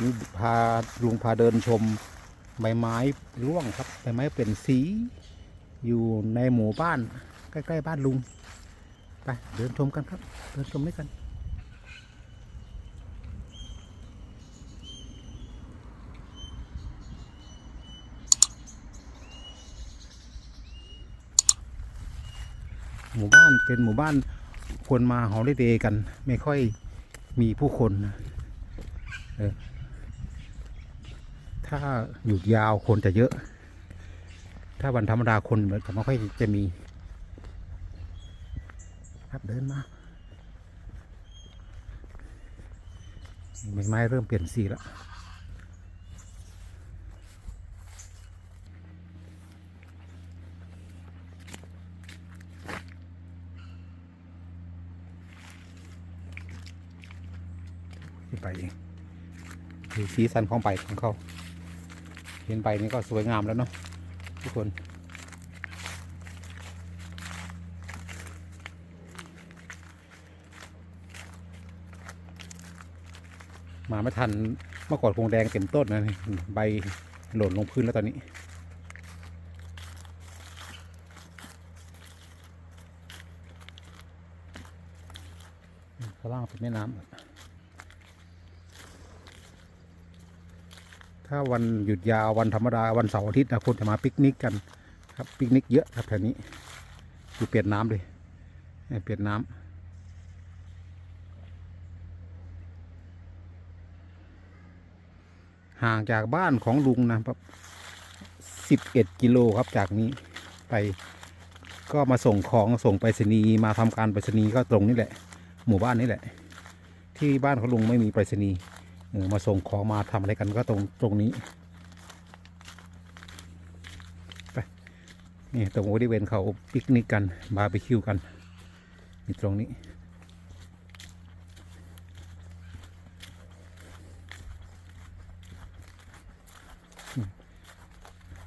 นี่พาลุงพาเดินชมใบไม้ร่วงครับใบไม้เป็นสีอยู่ในหมู่บ้าน ใกล้ๆบ้านลุงไปเดินชมกันครับ เดินชมด้วยกันหมู่บ้านเป็นหมู่บ้านคนมาฮอลิเดย์กัน ไม่ค่อยมีผู้คนนะ ถ้าหยุดยาวคนจะเยอะ ถ้าวันธรรมดาคนจะไม่ค่อยจะมี ครับเดินมาใบไม้เริ่มเปลี่ยนสีแล้วไปคือ สีสันของใบของเขาเห็นใบนี้ก็สวยงามแล้วเนาะทุกคน มาไม่ทันเมื่อก่อนคงแดงเต็มต้นนะใบหล่นลงพื้นแล้วตอนนี้ข้างล่างเป็นแม่น้ำ ถ้าวันหยุดยาววันธรรมดาวันเสาร์อาทิตย์นะคนจะมาปิกนิกกันครับปิกนิกเยอะครับแถวนี้อยู่เปลี่ยนน้ำเลยเปลี่ยนน้ำห่างจากบ้านของลุงนะครับสิบเอ็ดกิโลครับจากนี้ไปก็มาส่งของส่งไปรษณีย์มาทำการไปรษณีย์ก็ตรงนี้แหละ หมู่บ้านนี้แหละ ที่บ้านของลุงไม่มีไปรษณีย์ เออมาส่งของมาทำอะไรกันก็ตรงตรงนี้ไปนี่ตรงบริเวณเขาปิกนิกกันบาร์บีคิวกันนี่ตรงนี้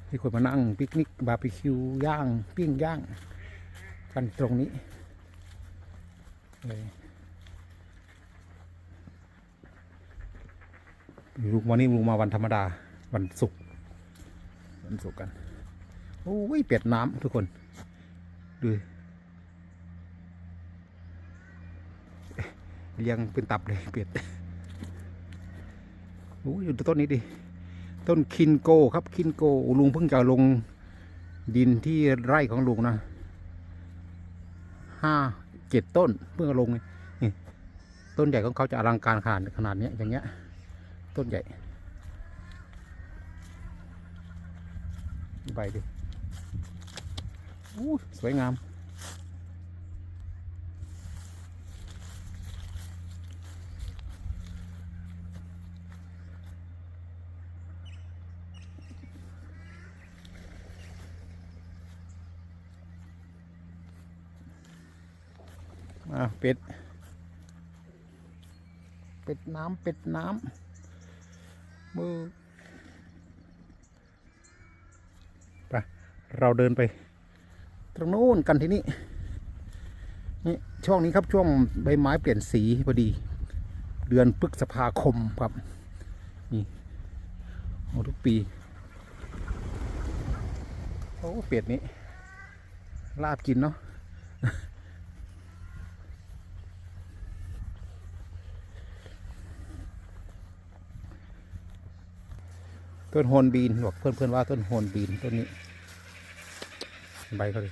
ที่คนมานั่งปิกนิกบาร์บีคิวย่างปิ้งย่าง กันตรงนี้เลย ลุงวันนี้ลุงมาวันธรรมดา วันศุกร์วันศุกร์กันโอ้ยเป็ดน้ำทุกคน ดูเลี้ยงเป็นตับเลยเป็ดโอ้ยอยู่ต้นนี้ดิ ต้นคินโกครับคินโกลุงเพิ่งจะลงดินที่ไร่ของลุงนะห้าเจ็ดต้นเพิ่งลงนี่ต้นใหญ่ของเขาจะอลังการขนาดขนาดนี้อย่างเงี้ย ต้นใหญ่ดูใบดิอู้สวยงาม อะเป็ด เป็ดน้ำเป็ดน้ำ มือไปเราเดินไป ตรงโน้นกันที่นี่นี่ช่วงนี้ครับช่วงใบไม้เปลี่ยนสีพอดี เดือนพฤษภาคมครับ นี่โอ้ทุกปีโอ้เป็ดนี้ลาบกินเนาะ ต้นโฮนบีนบอกเพื่อนเพื่อนๆว่าต้นโฮนบีนต้นนี้ใบเขาดิ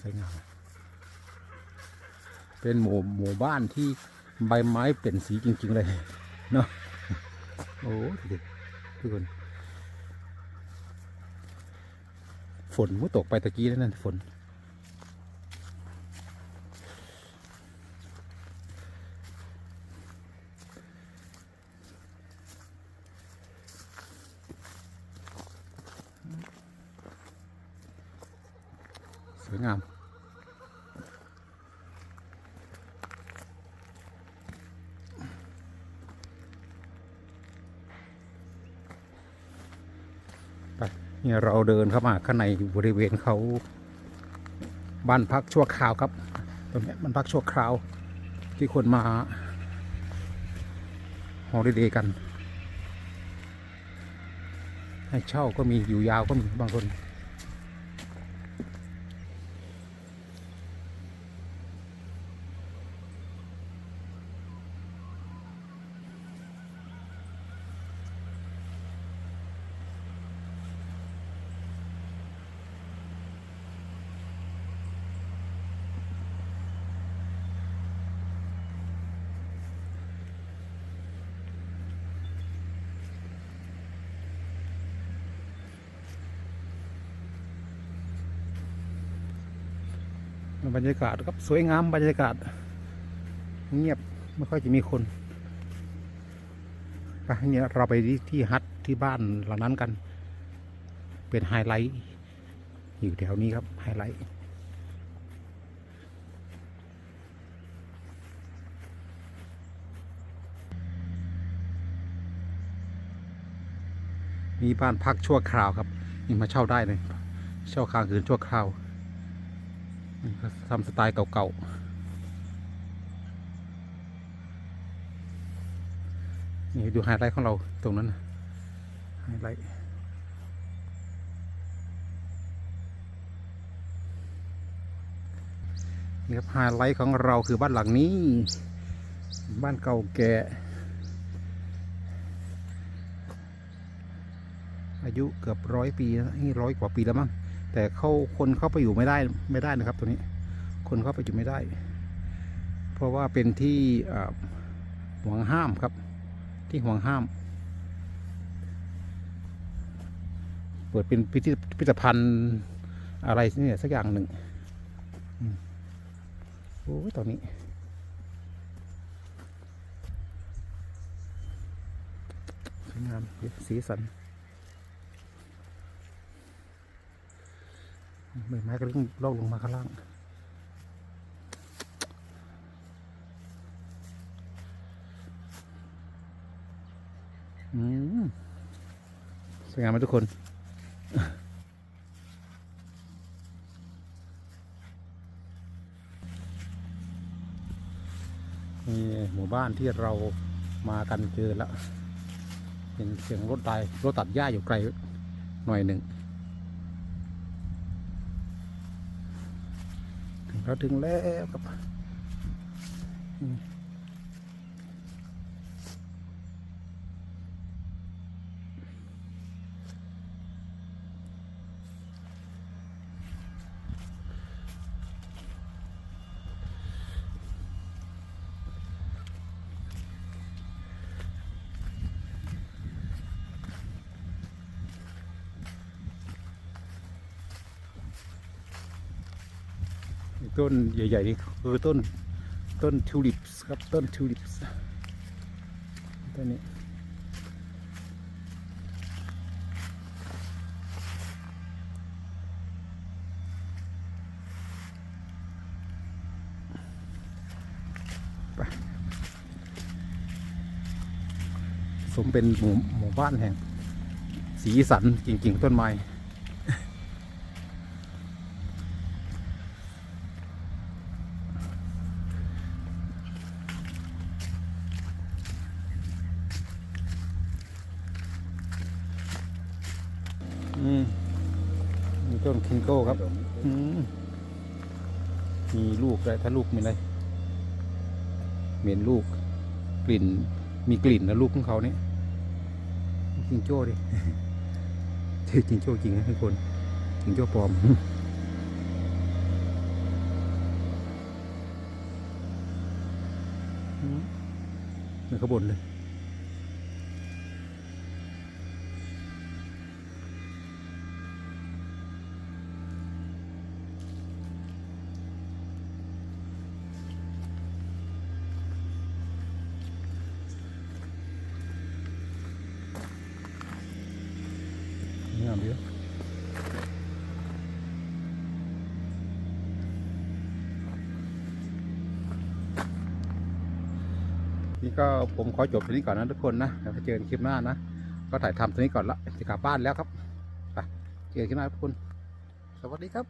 สวยงามเป็นหมู่หมู่บ้านที่ใบไม้เป็นสีจริง ๆ เลยเนาะโอ้ยดูดิทุกคน ฝนเมื่อตกไปตะกี้แล้วนั่นฝน สวยงามไปนี่เราเดินเข้ามาข้างในบริเวณเขาบ้านพักชั่วคราวครับ ตรงนี้มันพักชั่วคราว ที่คนมาฮอลิเดย์กัน ให้เช่าก็มีอยู่ยาวก็มีบางคน บรรยากาศครับสวยงามบรรยากาศ เงียบไม่ค่อยจะมีคนไปเนี่ยเราไปที่ทฮัทที่บ้านหลังนั้นกัน เป็นไฮไลท์อยู่แถวนี้ครับไฮไลท์มีบ้านพักชั่วคราวครับนี่มาเช่าได้เลยเช่าค้างคืนชั่วคราว ทำสไตล์เก่าๆ นี่ดูไฮไลท์ของเราตรงนั้นนะไฮไลท์นี่ครับไฮไลท์ของเราคือบ้านหลังนี้ บ้านเก่าแก่อายุเกือบร้อยปีแล้วนี่ร้อยกว่าปีแล้วมั้ง แต่เข้าคนเข้าไปอยู่ไม่ได้ไม่ได้นะครับ ตัวนี้ คนเข้าไปอยู่ไม่ได้ เพราะว่าเป็นที่ห่วงห้ามครับ ที่ห่วงห้าม เปิดเป็นพิพิธพิพิธภัณฑ์อะไรเนี่ยสักอย่างหนึ่งโอ้ตอนนี้สวยงามสีสัน ใบไม้ก็เริ่มลอกลงมาข้างล่างอืมสวยงามไหมทุกคนนี่หมู่บ้านที่เรามากันเจอแล้วเป็นเสียงรถไดรถตัดหญ้าอยู่ไกลหน่อยหนึ่ง เราถึงแล้วครับ ต้นใหญ่ๆนี่คือต้นต้นทิวลิปส์ครับต้นทิวลิปส์ต้นนี้ไปสมเป็นหมู่หมู่บ้านแห่ง สีสันจริงๆ ต้นไม้ อืมมี ต้นคิงโก้ครับอืมมีลูกด้วยถ้าลูกมีอะไรเหม็นลูก กลิ่น มีกลิ่นนะลูกของเขาเนี่ยจิงโจ้ดิชื่อจิงโจ้จริงนะทุกคนจิงโจ้ปลอมมันขบวนเลย นี้ก็ผมขอจบตรงนี้ก่อนนะทุกคนนะแล้วเจอกันคลิปหน้านะ ก็ถ่ายทำตรงนี้ก่อนละจะกลับบ้านแล้วครับไปเจอกันคลิปหน้าทุกคน สวัสดีครับ